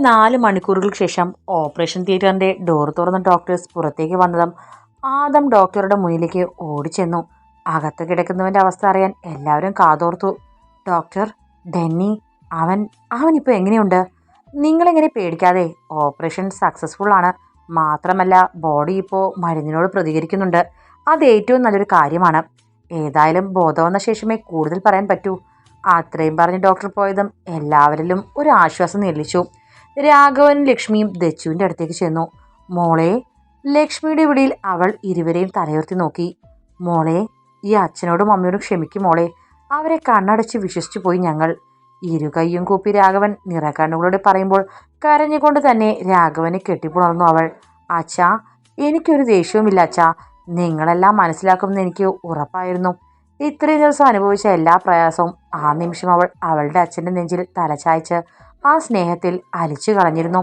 നാല് മണിക്കൂറുകൾക്ക് ശേഷം ഓപ്പറേഷൻ തിയേറ്ററിന്റെ ഡോർ തുറന്ന ഡോക്ടേഴ്സ് പുറത്തേക്ക് വന്നതും ആദം ഡോക്ടറുടെ മുന്നിലേക്ക് ഓടിച്ചെന്നു. അകത്ത് കിടക്കുന്നവന്റെ അവസ്ഥ അറിയാൻ എല്ലാവരും കാതോർത്തു. ഡോക്ടർ ഡെന്നി അവൻ ഇപ്പോൾ എങ്ങനെയുണ്ട്? നിങ്ങളെങ്ങനെ പേടിക്കാതെ ഓപ്പറേഷൻ സക്സസ്ഫുൾ ആണ്. മാത്രമല്ല ബോഡി ഇപ്പോൾ മരുന്നിനോട് പ്രതികരിക്കുന്നുണ്ട്. അത് ഏറ്റവും നല്ലൊരു കാര്യമാണ്. ഏതായാലും ബോധം വന്ന ശേഷമേ കൂടുതൽ പറയാൻ പറ്റൂ. അത്രയും പറഞ്ഞ് ഡോക്ടർ പോയതും എല്ലാവരിലും ഒരു ആശ്വാസം നിലച്ചു രാഘവനും ലക്ഷ്മിയും ദച്ചുവിന്റെ അടുത്തേക്ക് ചെന്നു. മോളെ ലക്ഷ്മിയുടെ വിളിയിൽ അവൾ ഇരുവരെയും തലയുർത്തി നോക്കി. മോളെ ഈ അച്ഛനോടും അമ്മയോടും ക്ഷമിക്കും മോളെ. അവരെ കണ്ണടച്ച് വിശ്വസിച്ചു പോയി ഞങ്ങൾ. ഇരുകൈയും കൂപ്പി രാഘവൻ നിറക്കണ്ണുകളോട് പറയുമ്പോൾ കരഞ്ഞുകൊണ്ട് തന്നെ രാഘവനെ കെട്ടിപ്പുണർന്നു അവൾ. അച്ഛാ എനിക്കൊരു ദേഷ്യവുമില്ല അച്ഛാ. നിങ്ങളെല്ലാം മനസ്സിലാക്കുമെന്ന് എനിക്ക് ഉറപ്പായിരുന്നു. ഇത്രയും ദിവസം അനുഭവിച്ച എല്ലാ പ്രയാസവും ആ നിമിഷം അവൾ അവളുടെ അച്ഛന്റെ നെഞ്ചിൽ തലചായ്ച്ച് ആ സ്നേഹത്തിൽ അലിച്ചു കളഞ്ഞിരുന്നു.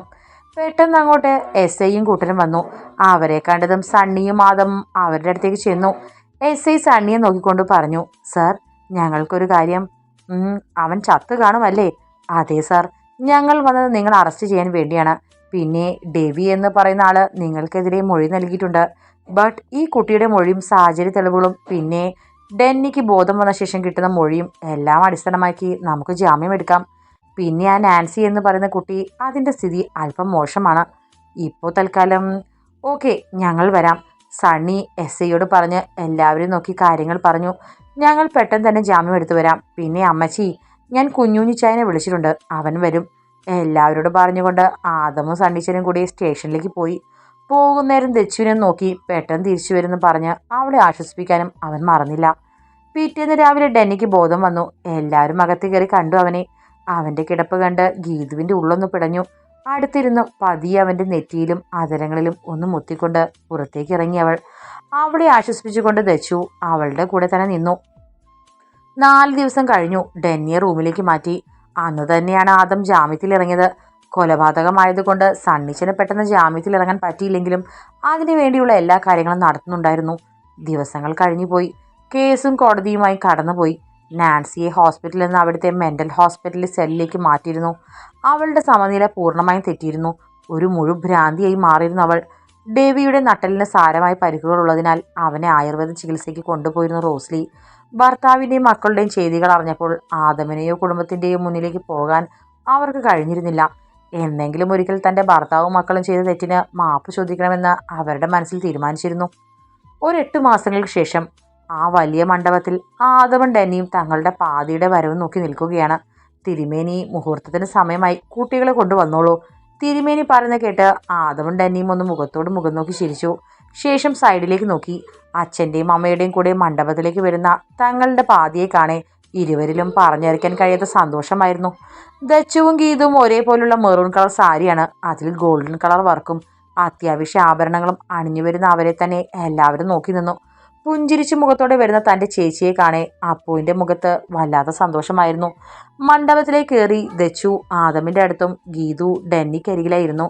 പെട്ടെന്ന് അങ്ങോട്ട് എസ് ഐയും കൂട്ടരും വന്നു. അവരെ കണ്ടതും സണ്ണിയും ആദം അവരുടെ അടുത്തേക്ക് ചെന്നു. എസ് ഐ സണ്ണിയെ നോക്കിക്കൊണ്ട് പറഞ്ഞു സർ ഞങ്ങൾക്കൊരു കാര്യം. അവൻ ചത്തു കാണുമല്ലേ? അതെ സർ. ഞങ്ങൾ വന്നത് നിങ്ങൾ അറസ്റ്റ് ചെയ്യാൻ വേണ്ടിയാണ്. പിന്നെ ഡെവി എന്ന് പറയുന്ന ആൾ നിങ്ങൾക്കെതിരെ മൊഴി നൽകിയിട്ടുണ്ട്. ബട്ട് ഈ കുട്ടിയുടെ മൊഴിയും സാഹചര്യ തെളിവുകളും പിന്നെ ഡെന്നിക്ക് ബോധം വന്ന ശേഷം കിട്ടുന്ന മൊഴിയും എല്ലാം അടിസ്ഥാനമാക്കി നമുക്ക് ജാമ്യം എടുക്കാം. പിന്നെ ആ നാൻസി എന്ന് പറയുന്ന കുട്ടി അതിന്റെ സ്ഥിതി അല്പം മോശമാണ്. ഇപ്പോൾ തൽക്കാലം ഓക്കെ ഞങ്ങൾ വരാം. സണ്ണി എസ് ഐയോട് പറഞ്ഞ് എല്ലാവരും നോക്കി കാര്യങ്ങൾ പറഞ്ഞു. ഞങ്ങൾ പെട്ടെന്ന് തന്നെ ജാമ്യം എടുത്തു വരാം. പിന്നെ അമ്മച്ചി ഞാൻ കുഞ്ഞുഞ്ഞിച്ചായനെ വിളിച്ചിട്ടുണ്ട്. അവൻ വരും. എല്ലാവരോടും പറഞ്ഞുകൊണ്ട് ആദമും സണ്ണീച്ചനും കൂടി സ്റ്റേഷനിലേക്ക് പോയി. പോകുന്നേരം ദച്ചുവിനെ നോക്കി പെട്ടെന്ന് തിരിച്ചു വരുമെന്ന് പറഞ്ഞ് അവളെ ആശ്വസിപ്പിക്കാനും അവൻ മറന്നില്ല. പിറ്റേന്ന് രാവിലെ ഡെന്നിക്ക് ബോധം വന്നു. എല്ലാവരും അകത്ത് കയറി കണ്ടു അവനെ. അവന്റെ കിടപ്പ് കണ്ട് ഗീതുവിന്റെ ഉള്ളൊന്ന് പിടഞ്ഞു. അടുത്തിരുന്ന് പതിയെ അവന്റെ നെറ്റിയിലും അതരങ്ങളിലും ഒന്ന് മുത്തിക്കൊണ്ട് പുറത്തേക്ക് ഇറങ്ങി അവൾ. അവളെ ആശ്വസിപ്പിച്ചുകൊണ്ട് ദച്ചു അവളുടെ കൂടെ തന്നെ നിന്നു. നാല് ദിവസം കഴിഞ്ഞു ഡെന്നിയെ റൂമിലേക്ക് മാറ്റി. അന്ന് തന്നെയാണ് ആദം ജാമ്യത്തിൽ ഇറങ്ങിയത്. കൊലപാതകമായതുകൊണ്ട് സണ്ണിച്ചന് പെട്ടെന്ന് ജാമ്യത്തിൽ ഇറങ്ങാൻ പറ്റിയില്ലെങ്കിലും അതിനു വേണ്ടിയുള്ള എല്ലാ കാര്യങ്ങളും നടത്തുന്നുണ്ടായിരുന്നു. ദിവസങ്ങൾ കഴിഞ്ഞുപോയി. കേസും കോടതിയുമായി കടന്നുപോയി. നാൻസിയെ ഹോസ്പിറ്റലിൽ നിന്ന് അവിടുത്തെ മെന്റൽ ഹോസ്പിറ്റലിൽ സെല്ലിലേക്ക് മാറ്റിയിരുന്നു. അവളുടെ സമനില പൂർണമായും തെറ്റിയിരുന്നു. ഒരു മുഴുഭ്രാന്തിയായി മാറിയിരുന്നു അവൾ. ഡേവിയുടെ നട്ടലിന് സാരമായ പരിക്കുകൾ ഉള്ളതിനാൽ അവനെ ആയുർവേദ ചികിത്സയ്ക്ക് കൊണ്ടുപോയിരുന്നു റോസ്ലി. ഭർത്താവിന്റെയും മക്കളുടെയും ചെയ്തികൾ അറിഞ്ഞപ്പോൾ ആദമിനെയോ കുടുംബത്തിന്റെയോ മുന്നിലേക്ക് പോകാൻ അവർക്ക് കഴിഞ്ഞിരുന്നില്ല. എന്നെങ്കിലും ഒരിക്കൽ തന്റെ ഭർത്താവും മക്കളും ചെയ്ത തെറ്റിന് മാപ്പ് ചോദിക്കണമെന്ന് അവരുടെ മനസ്സിൽ തീരുമാനിച്ചിരുന്നു. ഒരു മാസങ്ങൾക്ക് ശേഷം ആ വലിയ മണ്ഡപത്തിൽ ആദവൻ ഡെന്നിയും തങ്ങളുടെ പാതിയുടെ വരവ് നോക്കി നിൽക്കുകയാണ്. തിരുമേനി മുഹൂർത്തത്തിന് സമയമായി കുട്ടികളെ കൊണ്ടുവന്നോളൂ. തിരുമേനി പറയുന്ന കേട്ട് ആദവൻ ഡെന്നിയും ഒന്ന് മുഖത്തോട് മുഖം നോക്കി ചിരിച്ചു. ശേഷം സൈഡിലേക്ക് നോക്കി. അച്ഛന്റെയും അമ്മയുടെയും കൂടെ മണ്ഡപത്തിലേക്ക് വരുന്ന തങ്ങളുടെ പാതിയെ കാണേ ഇരുവരിലും പറഞ്ഞറിയിക്കാൻ കഴിയാത്ത സന്തോഷമായിരുന്നു. ദച്ചുവും ഗീതും ഒരേപോലുള്ള മെറൂൺ കളർ സാരിയാണ്. അതിൽ ഗോൾഡൻ കളർ വർക്കും അത്യാവശ്യ ആഭരണങ്ങളും അണിഞ്ഞു വരുന്ന അവരെ തന്നെ എല്ലാവരും നോക്കി നിന്നു. പുഞ്ചിരിച്ച് മുഖത്തോടെ വരുന്ന തന്റെ ചേച്ചിയെ കാണെ. അപ്പുവിന്റെ മുഖത്ത് വല്ലാത്ത സന്തോഷമായിരുന്നു. മണ്ഡപത്തിലേക്ക് കയറി ദച്ചു ആദമിന്റെ അടുത്തും ഗീതു ഡെന്നിക്കരികിലായിരുന്നു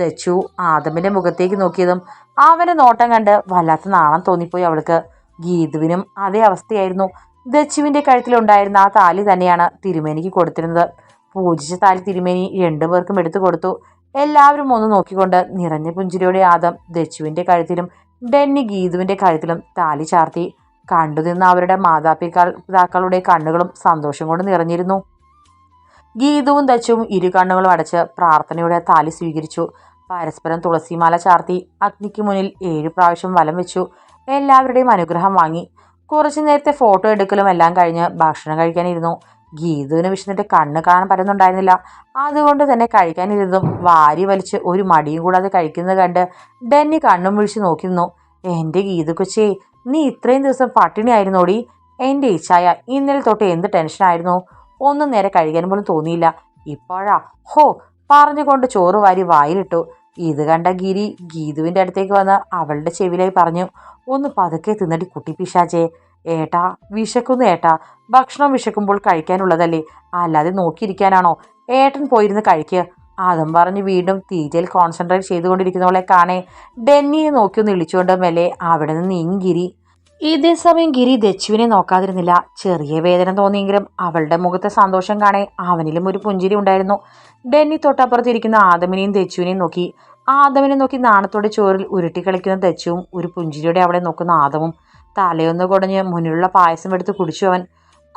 ദച്ചു ആദമിന്റെ മുഖത്തേക്ക് നോക്കിയതും അവന്റെ നോട്ടം കണ്ട് വല്ലാത്ത നാണം തോന്നിപ്പോയി അവൾക്ക്. ഗീതുവിനും അതേ അവസ്ഥയായിരുന്നു. ദച്ചുവിന്റെ കഴുത്തിലുണ്ടായിരുന്ന ആ താലി തന്നെയാണ് തിരുമേനിക്ക് കൊടുത്തിരുന്നത്. പൂജിച്ച താലി തിരുമേനി രണ്ടു പേർക്കും എടുത്തു കൊടുത്തു. എല്ലാവരും ഒന്ന് നോക്കിക്കൊണ്ട് നിറഞ്ഞ പുഞ്ചിരിയോടെ ആദം ദച്ചുവിന്റെ കഴുത്തിലും ഡെന്നി ഗീതുവിന്റെ കഴുത്തിലും താലി ചാർത്തി. കണ്ടുനിന്ന അവരുടെ മാതാപിതാക്കളുടെ കണ്ണുകളും സന്തോഷം കൊണ്ട് നിറഞ്ഞിരുന്നു. ഗീതുവും ദച്ചുവും ഇരു കണ്ണുകളും അടച്ച് പ്രാർത്ഥനയുടെ താലി സ്വീകരിച്ചു. പരസ്പരം തുളസിമാല ചാർത്തി അഗ്നിക്ക് മുന്നിൽ ഏഴു പ്രാവശ്യം വലം വെച്ചു. എല്ലാവരുടെയും അനുഗ്രഹം വാങ്ങി. കുറച്ചു നേരത്തെ ഫോട്ടോ എടുക്കലും എല്ലാം കഴിഞ്ഞ് ഭക്ഷണം കഴിക്കാനിരുന്നു. ഗീതുവിന് വിഷ്ണുവിന്റെ കണ്ണ് കാണാൻ പറ്റുന്നുണ്ടായിരുന്നില്ല. അതുകൊണ്ട് തന്നെ കഴിക്കാനിരുന്നതും വാരി വലിച്ച് ഒരു മടിയും കൂടാതെ കഴിക്കുന്നത് കണ്ട് ഡെന്നി കണ്ണും വിളിച്ച് നോക്കിയിരുന്നു. എന്റെ ഗീതു കൊച്ചേ നീ ഇത്രയും ദിവസം പട്ടിണിയായിരുന്നോടി. എന്റെ ഇച്ഛായ ഇന്നലെ തൊട്ട് എന്ത് ടെൻഷനായിരുന്നു ഒന്നും നേരെ കഴിക്കാൻ പോലും തോന്നിയില്ല. ഇപ്പോഴാ. ഹോ പറഞ്ഞുകൊണ്ട് ചോറ് വാരി വായിലിട്ടു. ഇത് കണ്ട ഗിരി ഗീതുവിന്റെ അടുത്തേക്ക് വന്ന് അവളുടെ ചെവിലായി പറഞ്ഞു ഒന്ന് പതുക്കെ തിന്നടി കുട്ടി പിശാചേ. ഏട്ടാ വിശക്കുന്നു ഏട്ടാ. ഭക്ഷണം വിശക്കുമ്പോൾ കഴിക്കാനുള്ളതല്ലേ? അല്ലാതെ നോക്കിയിരിക്കാനാണോ? ഏട്ടൻ പോയിരുന്ന് കഴിക്കുക അതും പറഞ്ഞ് വീണ്ടും തീറ്റയിൽ കോൺസെൻട്രേറ്റ് ചെയ്തുകൊണ്ടിരിക്കുന്നവളെ കാണേ. ഡെന്നിയെ നോക്കി ഒന്ന് ഇളിച്ചുകൊണ്ട് മെല്ലെ അവിടെ നിന്ന് നീങ്ങിരി ഇതേ സമയം ഗിരി ദച്ചുവിനെ നോക്കാതിരുന്നില്ല. ചെറിയ വേദന തോന്നിയെങ്കിലും അവളുടെ മുഖത്തെ സന്തോഷം കാണേ. അവനിലും ഒരു പുഞ്ചിരി ഉണ്ടായിരുന്നു. ഡെന്നി തൊട്ടപ്പുറത്തിരിക്കുന്ന ആദമിനെയും ദച്ചുവിനെയും നോക്കി. ആദമിനെ നോക്കി നാണത്തോടെ ചോറിൽ ഉരുട്ടിക്കളിക്കുന്ന ദച്ചുവും ഒരു പുഞ്ചിരിയോടെ അവളെ നോക്കുന്ന ആദമും തലയൊന്ന് കുടഞ്ഞ് മുന്നിലുള്ള പായസം എടുത്ത് കുടിച്ചു അവൻ.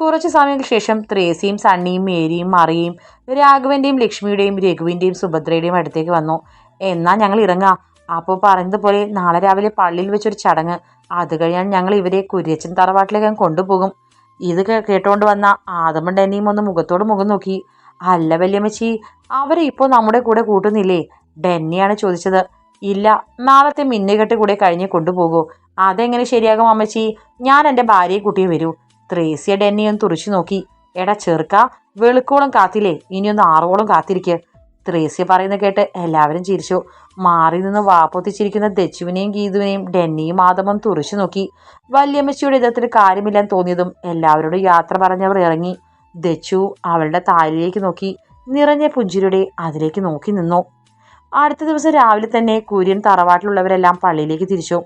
കുറച്ച് സമയങ്ങൾക്ക് ശേഷം ത്രേസിയും സണ്ണിയും മേരിയും മറിയും രാഘവന്റെയും ലക്ഷ്മിയുടെയും രഘുവിന്റെയും സുഭദ്രയുടെയും അടുത്തേക്ക് വന്നു. എന്നാൽ ഞങ്ങൾ ഇറങ്ങാം. അപ്പോൾ പറഞ്ഞതുപോലെ നാളെ രാവിലെ പള്ളിയിൽ വെച്ചൊരു ചടങ്ങ്. അത് കഴിഞ്ഞാൽ ഞങ്ങൾ ഇവരെ കുര്യച്ചൻ തറവാട്ടിലേക്ക് കൊണ്ടുപോകും. ഇത് കേട്ടോണ്ട് വന്ന ആദമൻ ഡെന്നിയും ഒന്ന് മുഖത്തോട് മുഖം നോക്കി. അല്ല വല്യമ്മച്ചി അവരെ ഇപ്പോൾ നമ്മുടെ കൂടെ കൂട്ടുന്നില്ലേ? ഡെന്നിയാണ് ചോദിച്ചത്. ഇല്ല നാളത്തെ മിന്നുകെട്ട് കൂടെ കഴിഞ്ഞ് കൊണ്ടുപോകൂ. അതെങ്ങനെ ശരിയാകും അമ്മച്ചി? ഞാൻ എന്റെ ഭാര്യയെ കൂട്ടി വരൂ. ത്രേസിയ ഡെന്നിയും തുറച്ചു നോക്കി. എടാ ചെറുക്ക വെളുക്കോളം കാത്തില്ലേ? ഇനിയൊന്ന് ആറോളം കാത്തിരിക്കുക ത്രേസ്യ പറയുന്ന കേട്ട് എല്ലാവരും ചിരിച്ചു. മാറി നിന്ന് വാപ്പൊത്തിച്ചിരിക്കുന്ന ദച്ചുവിനെയും ഗീതുവിനെയും ഡെന്നിയും മാധവം തുറച്ചു നോക്കി. വല്യമ്മച്ചിയുടെ ഇതത്തിൽ കാര്യമില്ലെന്ന് തോന്നിയതും എല്ലാവരോടും യാത്ര പറഞ്ഞവർ ഇറങ്ങി. ദച്ചു അവളുടെ താലിലേക്ക് നോക്കി. നിറഞ്ഞ പുഞ്ചിരിയുടെ അതിലേക്ക് നോക്കി നിന്നു. അടുത്ത ദിവസം രാവിലെ തന്നെ കുര്യൻ തറവാട്ടിലുള്ളവരെല്ലാം പള്ളിയിലേക്ക് തിരിച്ചു.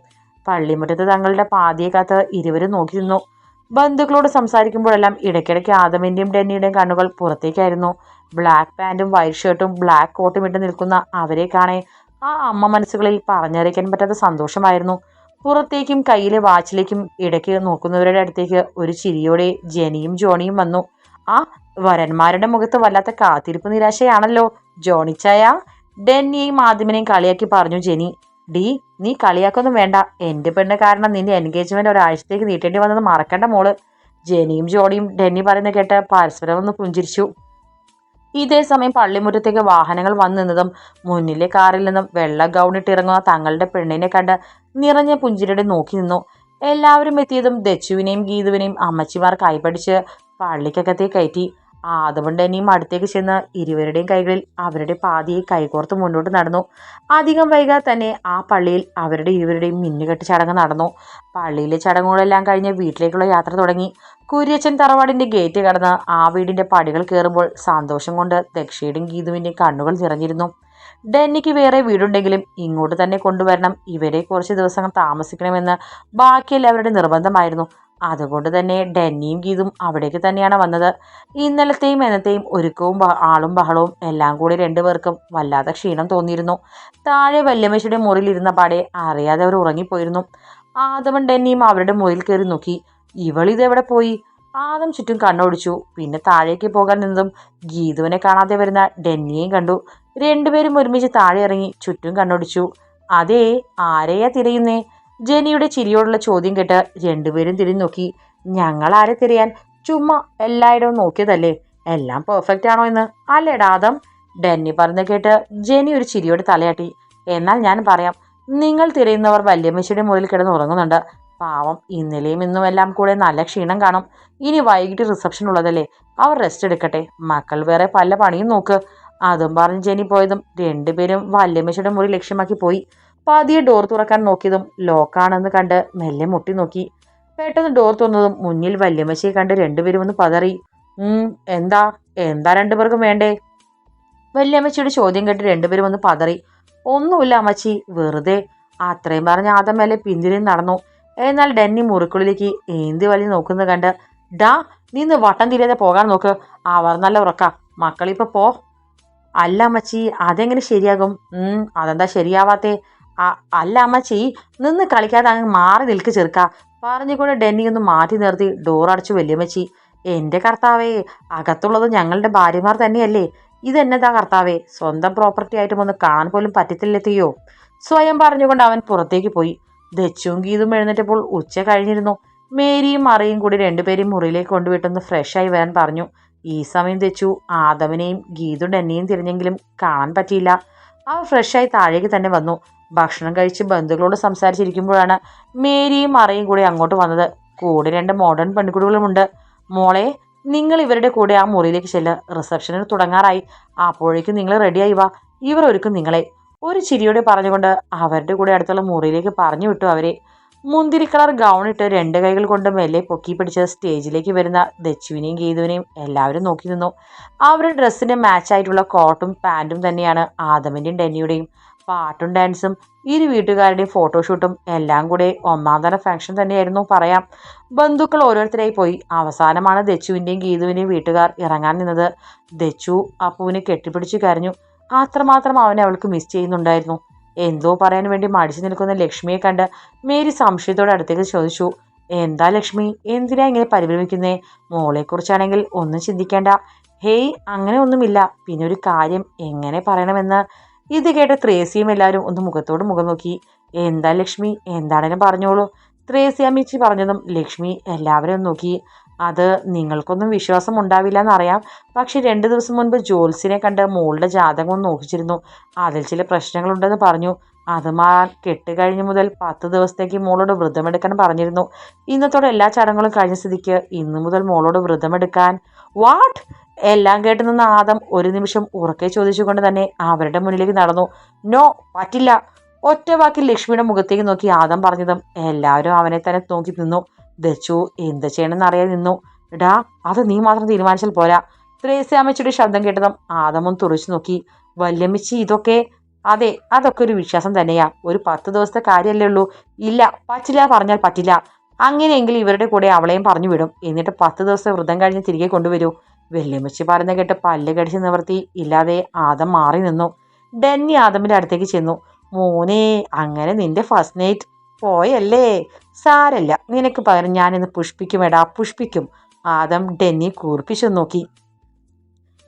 പള്ളിമുറ്റത്ത് തങ്ങളുടെ പാതിയെ കാത്ത് ഇരുവരും നോക്കി നിന്നു. ബന്ധുക്കളോട് സംസാരിക്കുമ്പോഴെല്ലാം ഇടയ്ക്കിടയ്ക്ക് ആദമിന്റെയും ഡെന്നിയുടെയും കണ്ണുകൾ പുറത്തേക്കായിരുന്നു. ബ്ലാക്ക് പാന്റും വൈറ്റ് ഷർട്ടും ബ്ലാക്ക് കോട്ടും ഇട്ട് നിൽക്കുന്ന അവരെ കാണേ ആ അമ്മ മനസ്സുകളിൽ പറഞ്ഞറിയിക്കാൻ പറ്റാത്ത സന്തോഷമായിരുന്നു. പുറത്തേക്കും കയ്യിലെ വാച്ചിലേക്കും ഇടയ്ക്ക് നോക്കുന്നവരുടെ അടുത്തേക്ക് ഒരു ചിരിയോടെ ജെനിയും ജോണിയും വന്നു. ആ വരന്മാരുടെ മുഖത്ത് വല്ലാത്ത കാത്തിരിപ്പ് നിരാശയാണല്ലോ. ജോണിച്ചായ ഡെന്നിയെയും ആദ്യമിനെയും കളിയാക്കി പറഞ്ഞു ജെനി ഡി നീ കളിയാക്കൊന്നും വേണ്ട. എന്റെ പെണ്ണ് കാരണം നിന്റെ എൻഗേജ്മെന്റ് ഒരാഴ്ചത്തേക്ക് നീട്ടേണ്ടി വന്നത് മറക്കണ്ട മോൾ. ജെനിയും ജോഡിയും ഡെന്നി പറയുന്ന കേട്ട് പരസ്പരം ഒന്ന് പുഞ്ചിരിച്ചു. ഇതേ സമയം പള്ളിമുറ്റത്തേക്ക് വാഹനങ്ങൾ വന്നു നിന്നതും മുന്നിലെ കാറിൽ നിന്നും വെള്ള ഗൗണിട്ടിറങ്ങുന്ന തങ്ങളുടെ പെണ്ണിനെ കണ്ട് നിറഞ്ഞ പുഞ്ചിരിയുടെ നോക്കി നിന്നു. എല്ലാവരും എത്തിയതും ദച്ചുവിനെയും ഗീതുവിനെയും അമ്മച്ചിമാർ കൈപടിച്ച് പള്ളിക്കകത്തേക്ക് കയറ്റി. ആദമും ഡെന്നിയും അടുത്തേക്ക് ചെന്ന് ഇരുവരുടെയും കൈകളിൽ അവരുടെ പാതിയെ കൈകോർത്ത് മുന്നോട്ട് നടന്നു. അധികം വൈകാതെ തന്നെ ആ പള്ളിയിൽ അവരുടെ ഇരുവരുടെയും മിന്നുകെട്ട് ചടങ്ങ് നടന്നു. പള്ളിയിലെ ചടങ്ങുകളെല്ലാം കഴിഞ്ഞ് വീട്ടിലേക്കുള്ള യാത്ര തുടങ്ങി. കുര്യച്ചൻ തറവാടിന്റെ ഗേറ്റ് കടന്ന് ആ വീടിന്റെ പടികൾ കയറുമ്പോൾ സന്തോഷം കൊണ്ട് ദക്ഷയുടെയും ഗീതുവിന്റെയും കണ്ണുകൾ നിറഞ്ഞിരുന്നു. ഡെന്നിക്ക് വേറെ വീടുണ്ടെങ്കിലും ഇങ്ങോട്ട് തന്നെ കൊണ്ടുവരണം. ഇവരെ കുറച്ച് ദിവസങ്ങൾ താമസിക്കണമെന്ന് ബാക്കിയെല്ലാവരുടെ നിർബന്ധമായിരുന്നു. അതുകൊണ്ട് തന്നെ ഡെന്നിയും ഗീതും അവിടേക്ക് തന്നെയാണ് വന്നത്. ഇന്നലത്തെയും എന്നത്തെയും ഒരുക്കവും ആളും ബഹളവും എല്ലാം കൂടി രണ്ടുപേർക്കും വല്ലാതെ ക്ഷീണം തോന്നിയിരുന്നു. താഴെ വല്യമേശയുടെ മുറിയിൽ ഇരുന്ന പാടെ അറിയാതെ അവർ ഉറങ്ങിപ്പോയിരുന്നു. ആദവൻ ഡെന്നിയും അവരുടെ മുറിയിൽ കയറി നോക്കി. ഇവളിതെവിടെ പോയി? ആദം ചുറ്റും കണ്ണോടിച്ചു. പിന്നെ താഴേക്ക് പോകാൻ നിന്നതും ഗീതുവിനെ കാണാതെ വരുന്ന ഡെന്നിയെയും കണ്ടു. രണ്ടുപേരും ഒരുമിച്ച് താഴെ ഇറങ്ങി ചുറ്റും കണ്ണോടിച്ചു. അതേ ആരെയാ തിരയുന്നേ? ജെനിയുടെ ചിരിയോടുള്ള ചോദ്യം കേട്ട് രണ്ടുപേരും തിരിഞ്ഞു നോക്കി ഞങ്ങൾ ആരെ തിരിയാൻ? ചുമ്മാ എല്ലായിടവും നോക്കിയതല്ലേ? എല്ലാം പെർഫെക്റ്റ് ആണോ എന്ന്? അല്ലേടാ ആദം ഡെന്നി പറഞ്ഞു കേട്ട് ജെനി ഒരു ചിരിയോട് തലയാട്ടി. എന്നാൽ ഞാൻ പറയാം. നിങ്ങൾ തിരയുന്നവർ വല്യമ്മച്ചിയുടെ മുറിയിൽ കിടന്ന് ഉറങ്ങുന്നുണ്ട്. പാവം ഇന്നലെയും ഇന്നും എല്ലാം കൂടെ നല്ല ക്ഷീണം കാണും. ഇനി വൈകിട്ട് റിസപ്ഷൻ ഉള്ളതല്ലേ? അവർ റെസ്റ്റ് എടുക്കട്ടെ. മക്കൾ വേറെ പല പണിയും നോക്ക്. അതും പറഞ്ഞ് ജെനി പോയതും രണ്ടുപേരും വല്യമ്മച്ചിയുടെ മുറി ലക്ഷ്യമാക്കി പോയി. പതിയെ ഡോർ തുറക്കാൻ നോക്കിയതും ലോക്കാണെന്ന് കണ്ട് മെല്ലെ മുട്ടി നോക്കി. പെട്ടെന്ന് ഡോർ തുറന്നതും മുന്നിൽ വല്യമ്മച്ചിയെ കണ്ട് രണ്ടുപേരും ഒന്ന് പതറി. എന്താ? എന്താ രണ്ടുപേർക്കും വേണ്ടേ? വല്യമ്മച്ചിയുടെ ചോദ്യം കേട്ട് രണ്ടുപേരും ഒന്ന് പതറി. ഒന്നുമില്ല അമ്മച്ചി വെറുതെ. അത്രയും പറഞ്ഞ ആദം മേലെ പിന്തിരി നടന്നു. എന്നാൽ ഡെന്നി മുറിക്കുള്ളിലേക്ക് ഏന്തി വലി നോക്കുന്നത് കണ്ട് ഡാ നിന്ന് വട്ടം തിരിയാതെ പോകാൻ നോക്ക്. അവർ നല്ല ഉറക്ക. മക്കളിപ്പോ പോ. അല്ല അമ്മച്ചി അതെങ്ങനെ ശരിയാകും? അതെന്താ ശരിയാവാത്തേ? അല്ല അമ്മച്ചി നിന്ന് കളിക്കാതെ അങ്ങ് മാറി നിൽക്ക് ചെറുക്ക. പറഞ്ഞുകൊണ്ട് ഡെന്നി ഒന്ന് മാറ്റി നിർത്തി ഡോർ അടച്ചു വല്യമ്മച്ചി എന്റെ കർത്താവേ അകത്തുള്ളത് ഞങ്ങളുടെ ഭാര്യമാർ തന്നെയല്ലേ? ഇതെന്നതാ കർത്താവേ സ്വന്തം പ്രോപ്പർട്ടി ആയിട്ടും ഒന്ന് കാണാൻ പോലും പറ്റത്തില്ലെത്തിയോ സ്വയം പറഞ്ഞുകൊണ്ട് അവൻ പുറത്തേക്ക് പോയി. ദച്ചും ഗീതും എഴുന്നേറ്റപ്പോൾ ഉച്ച കഴിഞ്ഞിരുന്നു. മേരിയും മറിയും കൂടി രണ്ടുപേരെയും മുറിയിലേക്ക് കൊണ്ടുവിട്ടൊന്ന് ഫ്രഷായി വരാൻ പറഞ്ഞു. ഈ സമയം ദച്ചു ആദവനെയും ഗീതു ഡെന്നിയും തിരിഞ്ഞെങ്കിലും കാണാൻ പറ്റിയില്ല. അവൻ ഫ്രഷായി താഴേക്ക് തന്നെ വന്നു. ഭക്ഷണം കഴിച്ച് ബന്ധുക്കളോട് സംസാരിച്ചിരിക്കുമ്പോഴാണ് മേരിയും മറയും കൂടി അങ്ങോട്ട് വന്നത്. കൂടെ രണ്ട് മോഡേൺ പെൺകുട്ടികളുമുണ്ട്. മോളെ നിങ്ങൾ ഇവരുടെ കൂടെ ആ മുറിയിലേക്ക് ചെല്ല്. റിസപ്ഷനിൽ തുടങ്ങാറായി. അപ്പോഴേക്കും നിങ്ങൾ റെഡിയായി വാ. ഇവർ ഒരുക്കും നിങ്ങളെ. ഒരു ചിരിയോടെ പറഞ്ഞുകൊണ്ട് അവരുടെ കൂടെ അടുത്തുള്ള മുറിയിലേക്ക് പറഞ്ഞു വിട്ടു അവരെ. മുന്തിരി കളർ ഗൗൺ ഇട്ട് രണ്ട് കൈകൾ കൊണ്ട് മെല്ലെ പൊക്കി പിടിച്ച് സ്റ്റേജിലേക്ക് വരുന്ന ദച്ചുവിനെയും ഗീതുവിനെയും എല്ലാവരും നോക്കി നിന്നു. അവരുടെ ഡ്രസ്സിന് മാച്ചായിട്ടുള്ള കോട്ടും പാന്റും തന്നെയാണ് ആദമിന്റെയും ഡെന്നിയുടെയും. പാട്ടും ഡാൻസും ഇരു വീട്ടുകാരുടെയും ഫോട്ടോഷൂട്ടും എല്ലാം കൂടെ ഒന്നാം തരം ഫംഗ്ഷൻ തന്നെയായിരുന്നു പറയാം. ബന്ധുക്കൾ ഓരോരുത്തരായി പോയി. അവസാനമാണ് ദച്ചുവിന്റെയും ഗീതുവിന്റെയും വീട്ടുകാർ ഇറങ്ങാൻ നിന്നത്. ദച്ചു അപ്പുവിനെ കെട്ടിപ്പിടിച്ച് കരഞ്ഞു. അത്രമാത്രം അവനെ അവൾക്ക് മിസ് ചെയ്യുന്നുണ്ടായിരുന്നു. എന്തോ പറയാൻ വേണ്ടി മടിച്ചു നിൽക്കുന്ന ലക്ഷ്മിയെ കണ്ട് മേരി സംശയത്തോടെ അടുത്തേക്ക് ചോദിച്ചു എന്താ ലക്ഷ്മി? എന്തിനാ ഇങ്ങനെ പരിഭ്രമിക്കുന്നേ? മോളെക്കുറിച്ചാണെങ്കിൽ ഒന്നും ചിന്തിക്കേണ്ട. ഹേയ് അങ്ങനെ ഒന്നുമില്ല. പിന്നെ ഒരു കാര്യം എങ്ങനെ പറയണമെന്ന്? ഇത് കേട്ട ത്രേസിയും എല്ലാവരും ഒന്ന് മുഖത്തോട് മുഖം നോക്കി. എന്താ ലക്ഷ്മി? എന്താണെങ്കിലും പറഞ്ഞോളൂ. ത്രേസി അമ്മച്ചി പറഞ്ഞതും ലക്ഷ്മി എല്ലാവരും നോക്കി. അത് നിങ്ങൾക്കൊന്നും വിശ്വാസം ഉണ്ടാവില്ല എന്നറിയാം പക്ഷേ രണ്ട് ദിവസം മുൻപ് ജോൽസിനെ കണ്ട് മോളുടെ ജാതകം ഒന്ന് നോക്കിച്ചിരുന്നു. അതിൽ ചില പ്രശ്നങ്ങളുണ്ടെന്ന് പറഞ്ഞു. അത് മാ കെട്ട് കഴിഞ്ഞ മുതൽ പത്ത് ദിവസത്തേക്ക് മോളോട് വ്രതമെടുക്കാൻ പറഞ്ഞിരുന്നു. ഇന്നത്തോടെ എല്ലാ ചടങ്ങുകളും കഴിഞ്ഞ സ്ഥിതിക്ക് ഇന്നു മുതൽ മോളോട് വ്രതമെടുക്കാൻ. വാട്ട്? എല്ലാം കേട്ടു നിന്ന ആദം ഒരു നിമിഷം ഉറക്കെ ചോദിച്ചുകൊണ്ട് തന്നെ അവരുടെ മുന്നിലേക്ക് നടന്നു. നോ പറ്റില്ല. ഒറ്റ വാക്കിൽ ലക്ഷ്മിയുടെ മുഖത്തേക്ക് നോക്കി ആദം പറഞ്ഞതും എല്ലാവരും അവനെ തന്നെ നോക്കി നിന്നു. ദച്ചു എന്ത് ചെയ്യണമെന്ന് അറിയാതെ നിന്നു. എടാ അത് നീ മാത്രം തീരുമാനിച്ചാൽ പോരാ. ത്രേസ്യാമ്മച്ചിയുടെ ശബ്ദം കേട്ടതും ആദമും തുറച്ചു നോക്കി. വല്യമ്മച്ചി ഇതൊക്കെ അതെ അതൊക്കെ ഒരു വിശ്വാസം തന്നെയാ. ഒരു പത്ത് ദിവസത്തെ കാര്യമല്ലേ ഉള്ളൂ. ഇല്ല പറ്റില്ല പറഞ്ഞാൽ പറ്റില്ല. അങ്ങനെയെങ്കിൽ ഇവരുടെ കൂടെ അവളെയും പറഞ്ഞു വിടും. എന്നിട്ട് പത്ത് ദിവസം വ്രതം കഴിഞ്ഞ് തിരികെ കൊണ്ടുവരൂ. വെള്ളിമച്ചി പറയുന്ന കേട്ട് പല്ല് കടിച്ച് നിവർത്തി. ഇല്ലാതെ ആദം മാറി നിന്നു. ഡെന്നി ആദമിന്റെ അടുത്തേക്ക് ചെന്നു. മോനെ അങ്ങനെ നിന്റെ ഫസ്റ്റ് നൈറ്റ് പോയല്ലേ? സാരല്ല. നിനക്ക് പകരം ഞാനിന്ന് പുഷ്പിക്കും എടാ പുഷ്പിക്കും. ആദം ഡെന്നി കൂർപ്പിച്ചു നോക്കി.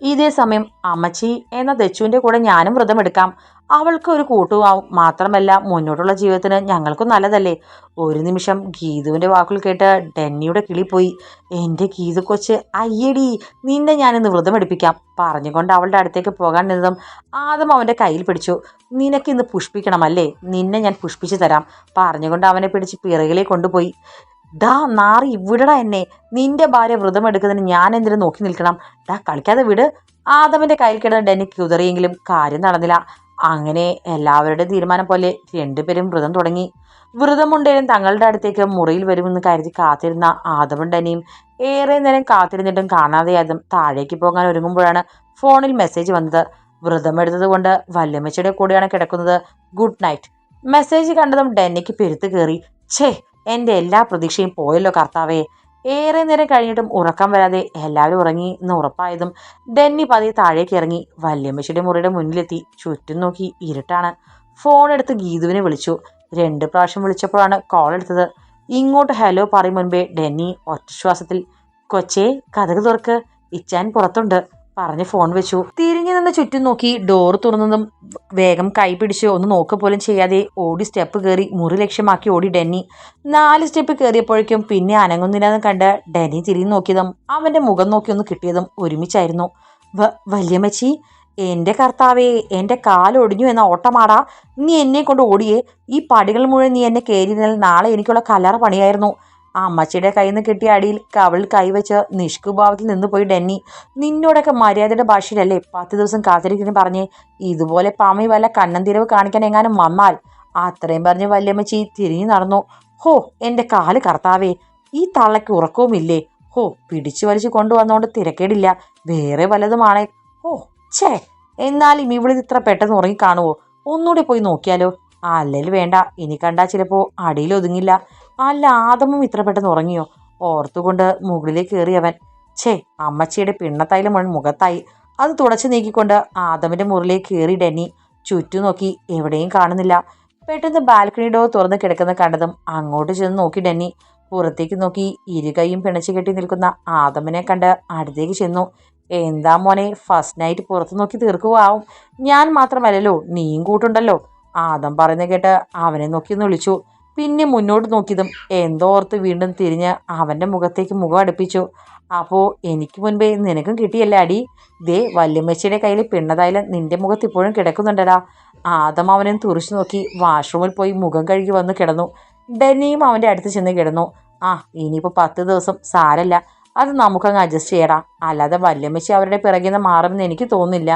ഇതേ സമയം അമ്മച്ചി എന്ന ദച്ചുവിന്റെ കൂടെ ഞാനും വ്രതമെടുക്കാം അവൾക്ക് ഒരു കൂട്ടുമാവും മാത്രമല്ല മുന്നോട്ടുള്ള ജീവിതത്തിന് ഞങ്ങൾക്കും നല്ലതല്ലേ? ഒരു നിമിഷം ഗീതുവിന്റെ വാക്കുകൾ കേട്ട് ഡെന്നിയുടെ കിളി പോയി. എന്റെ ഗീതു കൊച്ച് അയ്യടി നിന്നെ ഞാനിന്ന് വ്രതം എടുപ്പിക്കാം. പറഞ്ഞുകൊണ്ട് അവളുടെ അടുത്തേക്ക് പോകാൻ നിന്നതും ആദ്യം അവന്റെ കയ്യിൽ പിടിച്ചു. നിനക്കിന്ന് പുഷ്പിക്കണമല്ലേ? നിന്നെ ഞാൻ പുഷ്പിച്ചു തരാം. പറഞ്ഞുകൊണ്ട് അവനെ പിടിച്ച് പിറകിലേക്ക് കൊണ്ടുപോയി. ഡാ നാറി ഇവിടെടാ എന്നെ. നിന്റെ ഭാര്യ വ്രതമെടുക്കുന്നതിന് ഞാൻ എന്തിനു നോക്കി നിൽക്കണം? ഡാ കളിക്കാതെ വിട്. ആദമിന്റെ കയ്യിൽ കിടന്ന ഡെന്നി കുതിറിയെങ്കിലും കാര്യം നടന്നില്ല. അങ്ങനെ എല്ലാവരുടെ തീരുമാനം പോലെ രണ്ടുപേരും വ്രതം തുടങ്ങി. വ്രതമുണ്ടേലും തങ്ങളുടെ അടുത്തേക്ക് മുറിയിൽ വരുമെന്ന് കരുതി കാത്തിരുന്ന ആദവും ഡനിയും ഏറെ നേരം കാത്തിരുന്നിട്ടും കാണാതെ ആദ്യം താഴേക്ക് പോകാൻ ഒരുങ്ങുമ്പോഴാണ് ഫോണിൽ മെസ്സേജ് വന്നത്. വ്രതമെടുത്തത് കൊണ്ട് വല്യമ്മച്ചയുടെ കൂടെയാണ് കിടക്കുന്നത്. Good night. മെസ്സേജ് കണ്ടതും ഡെന്നിക്ക് പെരുത്ത് കയറി. ഛേ എന്റെ എല്ലാ പ്രതീക്ഷയും പോയല്ലോ കർത്താവേ. ഏറെ നേരം കഴിഞ്ഞിട്ടും ഉറക്കം വരാതെ എല്ലാവരും ഉറങ്ങി എന്ന് ഉറപ്പായതും ഡെന്നി പതിയെ താഴേക്ക് ഇറങ്ങി വല്യമ്മച്ചിയുടെ മുറിയുടെ മുന്നിലെത്തി ചുറ്റും നോക്കി ഇരുട്ടാണ്. ഫോൺ എടുത്ത് ഗീതുവിനെ വിളിച്ചു. രണ്ട് പ്രാവശ്യം വിളിച്ചപ്പോഴാണ് കോൾ എടുത്തത്. ഇങ്ങോട്ട് ഹലോ പറയും മുൻപേ ഡെന്നി ഒറ്റശ്വാസത്തിൽ കൊച്ചേ കഥകൾ തുറക്ക്. ഇച്ചാൻ പുറത്തുണ്ട്. പറഞ്ഞ് ഫോൺ വെച്ചു. തിരിഞ്ഞു നിന്ന് ചുറ്റും നോക്കി ഡോർ തുറന്നതും വേഗം കൈ പിടിച്ച് ഒന്ന് നോക്ക പോലും ചെയ്യാതെ ഓടി സ്റ്റെപ്പ് കയറി മുറി ലക്ഷ്യമാക്കി ഓടി ഡെന്നി. നാല് സ്റ്റെപ്പ് കയറിയപ്പോഴേക്കും പിന്നെ അനങ്ങുന്നില്ലെന്ന് കണ്ട് ഡെന്നി തിരിഞ്ഞു നോക്കിയതും അവന്റെ മുഖം നോക്കി ഒന്ന് കിട്ടിയതും ഒരുമിച്ചായിരുന്നു. വല്യമ്മച്ചി എന്റെ കർത്താവേ എന്റെ കാലൊടിഞ്ഞു എന്ന ഓട്ടമാടാ. നീ എന്നെ കൊണ്ട് ഓടിയേ. ഈ പടികൾ മുഴുവൻ നീ എന്നെ കയറിയിരുന്നാൽ നാളെ എനിക്കുള്ള കലറ പണിയായിരുന്നു. ആ അമ്മച്ചിയുടെ കയ്യിൽ നിന്ന് കിട്ടിയ അടിയിൽ കവൾ കൈവച്ച് നിഷ്കുഭാവത്തിൽ നിന്ന് പോയി ഡെന്നി. നിന്നോടൊക്കെ മര്യാദയുടെ ഭാഷയിലല്ലേ പത്ത് ദിവസം കാത്തിരിക്കുന്നു പറഞ്ഞ്. ഇതുപോലെ പാമി വല്ല കണ്ണന്തിരവ് കാണിക്കാൻ എങ്ങാനും വന്നാൽ അത്രയും പറഞ്ഞ് വല്യമ്മച്ചി തിരിഞ്ഞു നടന്നു. ഹോ എന്റെ കാൽ കർത്താവേ ഈ തള്ളയ്ക്ക് ഉറക്കവുമില്ലേ? ഹോ പിടിച്ചു വലിച്ചു കൊണ്ടുവന്നുകൊണ്ട് തിരക്കേടില്ല വേറെ വല്ലതുമാണേ ഹോ ഛേ എന്നാലും ഇവിളിത് ഇത്ര പെട്ടെന്ന് ഉറങ്ങി കാണുവോ? ഒന്നുകൂടി പോയി നോക്കിയാലോ? അല്ലെങ്കിൽ വേണ്ട ഇനി കണ്ടാൽ ചിലപ്പോൾ അടിയിൽ ഒതുങ്ങില്ല. അല്ല ആദമും ഇത്ര പെട്ടെന്ന് ഉറങ്ങിയോ? ഓർത്തുകൊണ്ട് മുകളിലേക്ക് കയറിയവൻ ഛേ അമ്മച്ചിയുടെ പിണ്ണത്തൈലം മുഴുവൻ മുഖത്തായി. അത് തുടച്ചു നീക്കിക്കൊണ്ട് ആദമിന്റെ മുറിലേക്ക് കയറി ഡെന്നി ചുറ്റും നോക്കി എവിടെയും കാണുന്നില്ല. പെട്ടെന്ന് ബാൽക്കണി ഡോർ തുറന്ന് കിടക്കുന്ന കണ്ടതും അങ്ങോട്ട് ചെന്ന് നോക്കി ഡെന്നി. പുറത്തേക്ക് നോക്കി ഇരുകൈയും പിണച്ചു കെട്ടി നിൽക്കുന്ന ആദമിനെ കണ്ട് അടുത്തേക്ക് ചെന്നു. എന്താ മോനെ ഫസ്റ്റ് നൈറ്റ് പുറത്ത് നോക്കി തീർക്കുവാവും ഞാൻ മാത്രമല്ലല്ലോ നീയും കൂട്ടുണ്ടല്ലോ. ആദം പറയുന്നത് കേട്ട് അവനെ നോക്കി ഒന്ന് വിളിച്ചു. പിന്നെ മുന്നോട്ട് നോക്കിയതും എന്തോ ഓർത്ത് വീണ്ടും തിരിഞ്ഞ് അവന്റെ മുഖത്തേക്ക് മുഖം അടുപ്പിച്ചു. അപ്പോൾ എനിക്ക് മുൻപേ നിനക്കും കിട്ടിയല്ല അടി? ദേ വല്യമ്മച്ചിയുടെ കയ്യിൽ പിണ്ണതായാലും നിന്റെ മുഖത്ത് ഇപ്പോഴും കിടക്കുന്നുണ്ടടാ. ആദം അവനെ തുറിച്ചു നോക്കി വാഷ്റൂമിൽ പോയി മുഖം കഴുകി വന്ന് കിടന്നു. ഡെന്നിയും അവന്റെ അടുത്ത് ചെന്ന് കിടന്നു. ആ ഇനിയിപ്പോൾ പത്ത് ദിവസം സാരല്ല. അത് നമുക്കങ്ങ് അഡ്ജസ്റ്റ് ചെയ്യടാ. അല്ലാതെ വല്യമ്മച്ചി അവരുടെ പിറകിൽ നിന്ന് മാറുമെന്ന് എനിക്ക് തോന്നുന്നില്ല.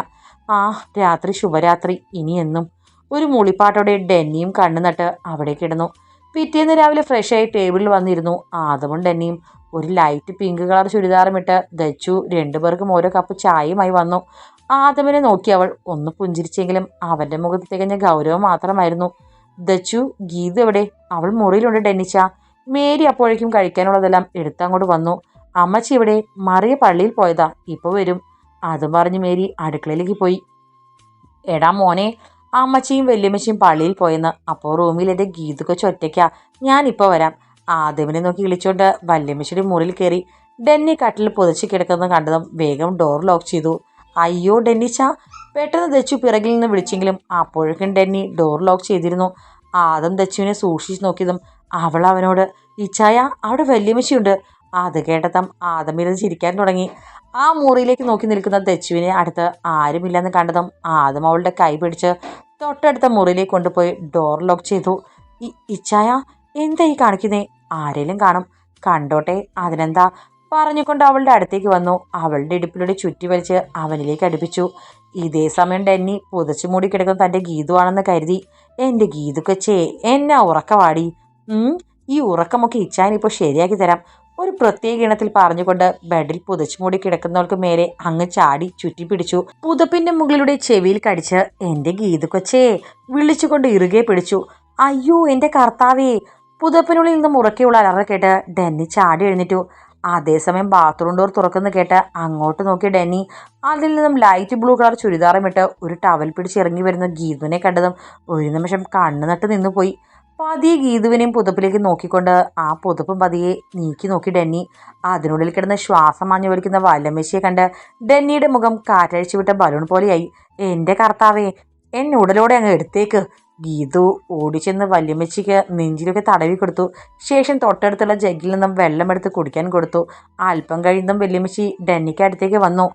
ആ രാത്രി ശുഭരാത്രി. ഇനിയെന്നും ഒരു മൂളിപ്പാട്ടോടെ ഡെന്നിയും കണ്ണു നട്ട് അവിടെ കിടന്നു. പിറ്റേന്ന് രാവിലെ ഫ്രഷായി ടേബിളിൽ വന്നിരുന്നു. ആദമും ഡെന്നിയും ഒരു ലൈറ്റ് പിങ്ക് കളർ ചുരിദാറും ഇട്ട് ദച്ചു രണ്ടുപേർക്കും ഓരോ കപ്പ് ചായയുമായി വന്നു. ആദമിനെ നോക്കി അവൾ ഒന്ന് പുഞ്ചിരിച്ചെങ്കിലും അവന്റെ മുഖത്ത് തികഞ്ഞ ഗൗരവം മാത്രമായിരുന്നു. ദച്ചു ഗീത് എവിടെ? അവൾ മുറിയിലുണ്ട് ഡെന്നിച്ച. മേരി അപ്പോഴേക്കും കഴിക്കാനുള്ളതെല്ലാം എടുത്തങ്ങോട്ട് വന്നു. അമ്മച്ചി ഇവിടെ മറിയ പള്ളിയിൽ പോയതാ. ഇപ്പോൾ വരും. അതും പറഞ്ഞ് മേരി അടുക്കളയിലേക്ക് പോയി. എടാ മോനെ അമ്മച്ചിയും വല്യമ്മച്ചിയും പള്ളിയിൽ പോയെന്ന്. അപ്പോൾ റൂമിൽ എന്റെ ഗീതുക്കൊച്ച് ഒറ്റയ്ക്കാ. ഞാനിപ്പോൾ വരാം. ആദ്യമിനെ നോക്കി വിളിച്ചുകൊണ്ട് വല്യമ്മച്ചിയുടെ മുറിയിൽ കയറി ഡെന്നി കട്ടിൽ പുതച്ച് കിടക്കുന്നത് കണ്ടതും വേഗം ഡോർ ലോക്ക് ചെയ്തു. അയ്യോ ഡെന്നിച്ച പെട്ടെന്ന് ദച്ചു പിറകിൽ നിന്ന് വിളിച്ചെങ്കിലും അപ്പോഴേക്കും ഡെന്നി ഡോർ ലോക്ക് ചെയ്തിരുന്നു. ആദം ദച്ചുവിനെ സൂക്ഷിച്ച് നോക്കിയതും അവൾ അവനോട് ഇച്ചായ അവിടെ വല്യമ്മച്ചിയുണ്ട്. അത് കേട്ടതം ആദമിരുന്ന് ചിരിക്കാൻ തുടങ്ങി. ആ മുറിയിലേക്ക് നോക്കി നിൽക്കുന്ന ദച്ചുവിനെ അടുത്ത് ആരുമില്ലെന്ന് കണ്ടതും ആദം അവളുടെ കൈ പിടിച്ച് തൊട്ടടുത്ത മുറിയിലേക്ക് കൊണ്ടുപോയി ഡോർ ലോക്ക് ചെയ്തു. ഇച്ചായ എന്താ ഈ കാണിക്കുന്നേ? ആരെങ്കിലും കാണും. കണ്ടോട്ടെ അതിനെന്താ? പറഞ്ഞുകൊണ്ട് അവളുടെ അടുത്തേക്ക് വന്നു. അവളുടെ ഇടുപ്പിലൂടെ ചുറ്റി വലിച്ച് അവനിലേക്ക് അടുപ്പിച്ചു. ഇതേ സമയം ഡെന്നി പുതച്ചു മൂടി കിടക്കുന്ന തന്റെ ഗീതുവാണെന്ന് കരുതി. എന്റെ ഗീതുക്കച്ചേ എന്നാ ഉറക്കവാടി ഈ ഉറക്കമൊക്കെ ഇച്ചാനിപ്പോൾ ശരിയാക്കി തരാം. ഒരു പ്രത്യേക ഇണത്തിൽ പറഞ്ഞുകൊണ്ട് ബെഡിൽ പുതച്ചു മൂടി കിടക്കുന്നവൾക്ക് മേലെ അങ്ങ് ചാടി ചുറ്റി പിടിച്ചു. പുതപ്പിന്റെ മുകളിലൂടെ ചെവിയിൽ കടിച്ച് എന്റെ ഗീതുക്കൊച്ചേ വിളിച്ചുകൊണ്ട് ഇറുകെ പിടിച്ചു. അയ്യോ എന്റെ കർത്താവേ പുതപ്പിനുള്ളിൽ നിന്ന് മുറക്കെയുള്ള അലറ കേട്ട് ഡെന്നി ചാടി എഴുന്നേറ്റു. അതേസമയം ബാത്റൂം ഡോർ തുറക്കുന്ന കേട്ട് അങ്ങോട്ട് നോക്കി ഡെന്നി. അതിൽ നിന്നും ലൈറ്റ് ബ്ലൂ കളർ ചുരിദാറും ഇട്ട് ഒരു ടവൽ പിടിച്ച് ഇറങ്ങി വരുന്ന ഗീതുവിനെ കണ്ടതും ഒരു നിമിഷം കണ്ണു നട്ട് നിന്നുപോയി. പതിയെ ഗീതുവിനെയും പുതപ്പിലേക്ക് നോക്കിക്കൊണ്ട് ആ പുതപ്പും പതിയെ നീക്കി നോക്കി ഡെന്നി. അതിനുള്ളിൽ കിടന്ന് ശ്വാസം മാഞ്ഞു വലിക്കുന്ന വല്ലമേശിയെ കണ്ട് ഡെന്നിയുടെ മുഖം കാറ്റഴിച്ചു വിട്ട ബലൂൺ പോലെയായി. എന്റെ കർത്താവേ എന്നെ ഉടലോടെ അങ്ങ് എടുത്തേക്ക്. ഗീതു ഓടിച്ചെന്ന് വല്യമ്മച്ചിക്ക് നെഞ്ചിലൊക്കെ തടവി കൊടുത്തു. ശേഷം തൊട്ടടുത്തുള്ള ജഗ്ഗിൽ നിന്നും വെള്ളമെടുത്ത് കുടിക്കാൻ കൊടുത്തു. അല്പം കഴിയുന്നതും വല്യമ്മച്ചി ഡെന്നിക്ക് അടുത്തേക്ക് വന്നു.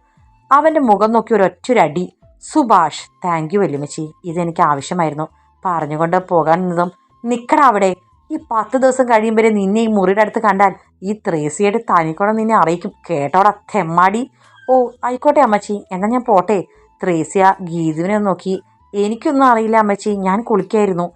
അവന്റെ മുഖം നോക്കി ഒരൊറ്റൊരടി. സുഭാഷ് താങ്ക് യു വല്യമ്മച്ചി. ഇതെനിക്ക് ആവശ്യമായിരുന്നു. പറഞ്ഞുകൊണ്ട് പോകാൻ നിന്നതും നിക്കട അവിടെ ഈ പത്ത് ദിവസം കഴിയുമ്പോൾ നിന്നെ ഈ മുറിയുടെ അടുത്ത് കണ്ടാൽ ഈ ത്രേസിയുടെ തനിക്കോടെ നിന്നെ അറിയിക്കും. കേട്ടോടാ തെമ്മാടി. ഓ ആയിക്കോട്ടെ അമ്മച്ചി. എന്നാൽ ഞാൻ പോട്ടെ. ത്രേസിയ ഗീതുവിനെ നോക്കി. എനിക്കൊന്നും അറിയില്ല അമ്മച്ചി. ഞാൻ കുളിക്കായിരുന്നു.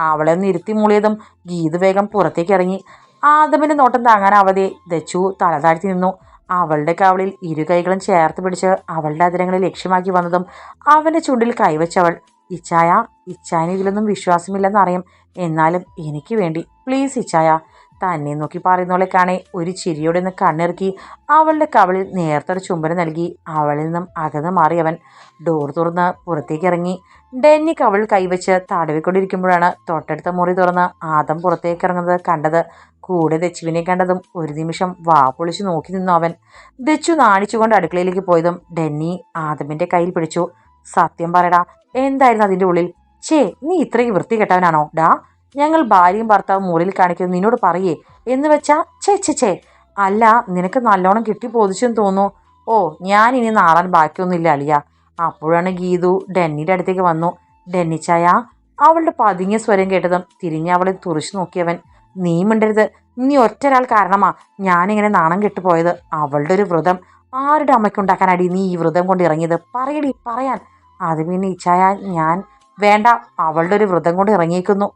അവളെ ഒന്ന് ഇരുത്തി മൂളിയതും ഗീത് വേഗം പുറത്തേക്ക് ഇറങ്ങി. ആദമിന്റെ നോട്ടം താങ്ങാനാവാതെ ദച്ചു തലതാഴ്ത്തി നിന്നു. അവളുടെ കവളിൽ ഇരു കൈകളും ചേർത്ത് പിടിച്ച് അവളുടെ അതിരങ്ങളെ ലക്ഷ്യമാക്കി വന്നതും അവന്റെ ചുണ്ടിൽ കൈവച്ചവൾ ഇച്ചായ ഇച്ചായന് ഇതിലൊന്നും വിശ്വാസമില്ലെന്ന് അറിയാം. എന്നാലും എനിക്ക് വേണ്ടി പ്ലീസ് ഇച്ചായ തന്നെ നോക്കി പറയുന്നവളെ കാണെ ഒരു ചിരിയോടെ നിന്ന് കണ്ണിറക്കി അവളുടെ കവളിൽ നേർത്തൊരു ചുംബനം നൽകി അവളിൽ നിന്നും അകന്ന് മാറിയവൻ ഡോർ തുറന്ന് പുറത്തേക്ക് ഇറങ്ങി. ഡെന്നി കവൾ കൈവച്ച് തടവിക്കൊണ്ടിരിക്കുമ്പോഴാണ് തൊട്ടടുത്ത മുറി തുറന്ന് ആദം പുറത്തേക്ക് ഇറങ്ങുന്നത് കണ്ടത്. കൂടെ ദച്ചുവിനെ കണ്ടതും ഒരു നിമിഷം വാ പൊളിച്ച് നോക്കി നിന്നു അവൻ. ദച്ചു നാണിച്ചുകൊണ്ട് അടുക്കളയിലേക്ക് പോയതും ഡെന്നി ആദമിന്റെ കയ്യിൽ പിടിച്ചു. സത്യം പറയടാ എന്തായിരുന്നു അതിന്റെ ഉള്ളിൽ? ചേ നീ ഇത്രയും വൃത്തി കെട്ടവനാണോ? ഡാ ഞങ്ങൾ ഭാര്യയും ഭർത്താവും മുറിയിൽ കാണിക്കുന്നു നിന്നോട് പറയേ. എന്ന് വെച്ചാ ചേ ചേ ചേ അല്ല നിനക്ക് നല്ലോണം കിട്ടി പോതിച്ചെന്ന് തോന്നുന്നു. ഓ ഞാൻ ഇനി നാളാൻ ബാക്കിയൊന്നുമില്ല അലിയ അപ്പോഴാണ് ഗീതു ഡെന്നിയുടെ അടുത്തേക്ക് വന്നു. ഡെന്നിച്ചായ അവളുടെ പതുങ്ങിയ സ്വരം കേട്ടതും തിരിഞ്ഞ അവളെ തുറിച്ചു നോക്കിയവൻ നീ മിണ്ടരുത്. നീ ഒറ്റരാൾ കാരണമാ ഞാനിങ്ങനെ നാണം കെട്ടുപോയത്. അവളുടെ ഒരു വ്രതം. ആരുടെ അമ്മയ്ക്കുണ്ടാക്കാനടി നീ ഈ വ്രതം കൊണ്ട് ഇറങ്ങിയത്? പറയടി പറയാൻ. അത് പിന്നെ ഇച്ഛായ ഞാൻ വേണ്ട. അവളുടെ ഒരു വ്രതം കൊണ്ട് ഇറങ്ങിയിരിക്കുന്നു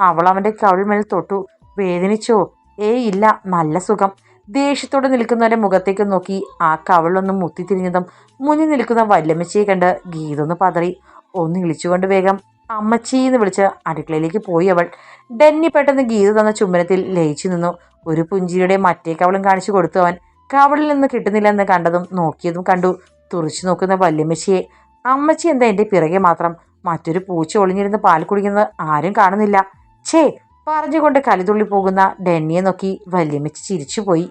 അവൾ അവന്റെ കവിൾമേൽ തൊട്ടു. വേദനിച്ചോ? ഏയ് ഇല്ല നല്ല സുഖം. ദേഷ്യത്തോടെ നിൽക്കുന്നവരെ മുഖത്തേക്ക് നോക്കി. ആ കവളൊന്ന് മുത്തിത്തിരിഞ്ഞതും മുന്നിൽ നിൽക്കുന്ന വല്ലമ്മച്ചിയെ കണ്ട് ഗീതൊന്ന് പതറി. ഒന്ന് ഇളിച്ചുകൊണ്ട് വേഗം അമ്മച്ചി എന്ന് വിളിച്ച് അടുക്കളയിലേക്ക് പോയി അവൾ. ഡെന്നി പെട്ടെന്ന് ഗീത തന്ന ചുംബനത്തിൽ ലയിച്ചു നിന്നു. ഒരു പുഞ്ചിരിയുടെ മറ്റേ കവളും കാണിച്ചു കൊടുത്തു അവൻ. കവളിൽ നിന്ന് കിട്ടുന്നില്ലെന്ന് കണ്ടതും നോക്കിയതും കണ്ടു. തുറച്ചു നോക്കുന്ന വല്യമ്മച്ചിയെ അമ്മച്ചി എന്താ എന്റെ പിറകെ മാത്രം മറ്റൊരു പൂച്ച ഒളിഞ്ഞിരുന്ന് പാൽ കുടിക്കുന്നത് ആരും കാണുന്നില്ല. ഛേ പറഞ്ഞുകൊണ്ട് കലിതുള്ളി പോകുന്ന ഡെന്നിയെ നോക്കി വല്യമ്മച്ചി ചിരിച്ചുപോയി.